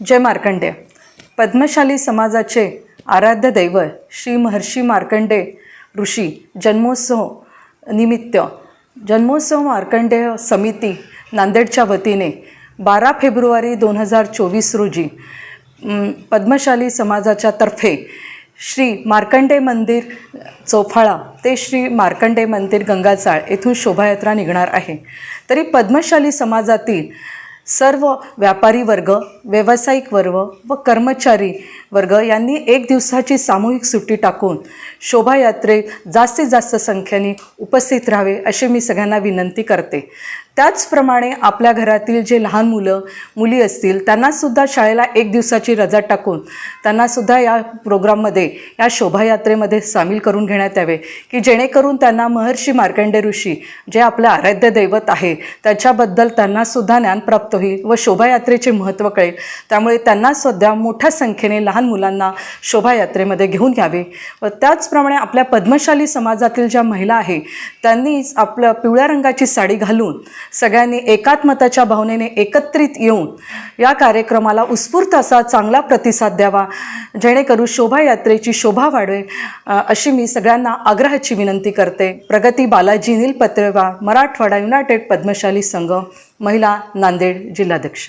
जय मार्कंडे पद्मशाली समाजाचे आराध्य दैव श्री महर्षी मार्कंडे ऋषी जन्मोत्सव निमित्त जन्मोत्सव मार्कंडेय समिती नांदेडच्या वतीने बारा फेब्रुवारी दोन हजार चोवीस रोजी पद्मशाली समाजाच्या तर्फे श्री मार्कंडे मंदिर चौफाळा ते श्री मार्कंडे मंदिर गंगाचाळ येथून शोभायात्रा निघणार आहे. तरी पद्मशाली समाजातील सर्व व्यापारी वर्ग व्यावसायिक वर्ग व कर्मचारी वर्ग यांनी एक दिवसाची सामूहिक सुट्टी टाकून शोभायात्रेत जास्तीत जास्त संख्येने उपस्थित राहावे अशी मी सगळ्यांना विनंती करते. त्याचप्रमाणे आपल्या घरातील जे लहान मुलं मुली असतील त्यांनासुद्धा शाळेला एक दिवसाची रजा टाकून त्यांनासुद्धा या प्रोग्राममध्ये या शोभायात्रेमध्ये सामील करून घेण्यात यावे. की जेणेकरून त्यांना महर्षी मार्कंडे ऋषी जे आपलं आराध्य दैवत आहे त्याच्याबद्दल त्यांनासुद्धा ज्ञान प्राप्त होईल व शोभायात्रेचे महत्त्व कळेल. त्यामुळे त्यांना सध्या मोठ्या संख्येने लहान मुलांना शोभायात्रेमध्ये घेऊन यावे व त्याचप्रमाणे आपल्या पद्मशाली समाजातील ज्या महिला आहे त्यांनीच आपलं पिवळ्या रंगाची साडी घालून सगळ्यांनी एकात्मताच्या भावनेने एकत्रित येऊन या कार्यक्रमाला उत्स्फूर्त असा चांगला प्रतिसाद द्यावा. जेणेकरून शोभायात्रेची शोभा वाढवेल अशी मी सगळ्यांना आग्रहाची विनंती करते. प्रगती बालाजी नील पत्रेवा मराठवाडा युनायटेड पद्मशाली संघ महिला नांदेड जिल्हाध्यक्ष.